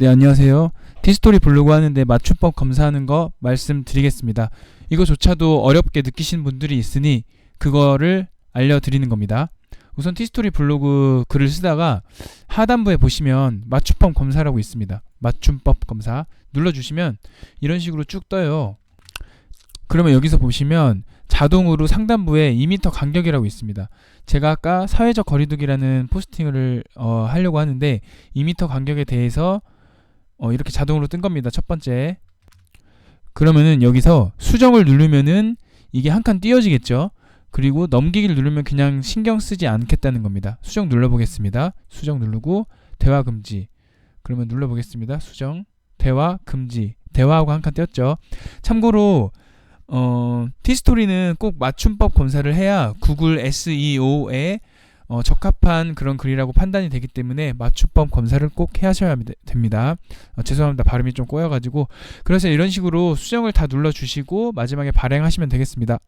네, 안녕하세요. 티스토리 블로그 하는데 맞춤법 검사하는 거 말씀드리겠습니다. 이거조차도 어렵게 느끼시는 분들이 있으니 그거를 알려드리는 겁니다. 우선 티스토리 블로그 글을 쓰다가 하단부에 보시면 맞춤법 검사라고 있습니다. 맞춤법 검사 눌러주시면 이런 식으로 쭉 떠요. 그러면 여기서 보시면 자동으로 상단부에 2m 간격이라고 있습니다. 제가 아까 사회적 거리두기라는 포스팅을 어, 하려고 하는데 2m 간격에 대해서 어, 이렇게 자동으로 뜬 겁니다. 첫 번째. 그러면은 여기서 수정을 누르면은 이게 한 칸 띄어지겠죠. 그리고 넘기기를 누르면 그냥 신경 쓰지 않겠다는 겁니다. 수정 눌러보겠습니다. 수정 누르고 대화 금지. 그러면 눌러보겠습니다. 수정 대화 금지. 대화하고 한 칸 띄었죠. 참고로 어, 티스토리는 꼭 맞춤법 검사를 해야 구글 SEO에 어, 적합한 그런 글이라고 판단이 되기 때문에 맞춤법 검사를 꼭 하셔야 됩니다. 어, 죄송합니다. 발음이 좀 꼬여가지고. 그래서 이런 식으로 수정을 다 눌러주시고 마지막에 발행하시면 되겠습니다.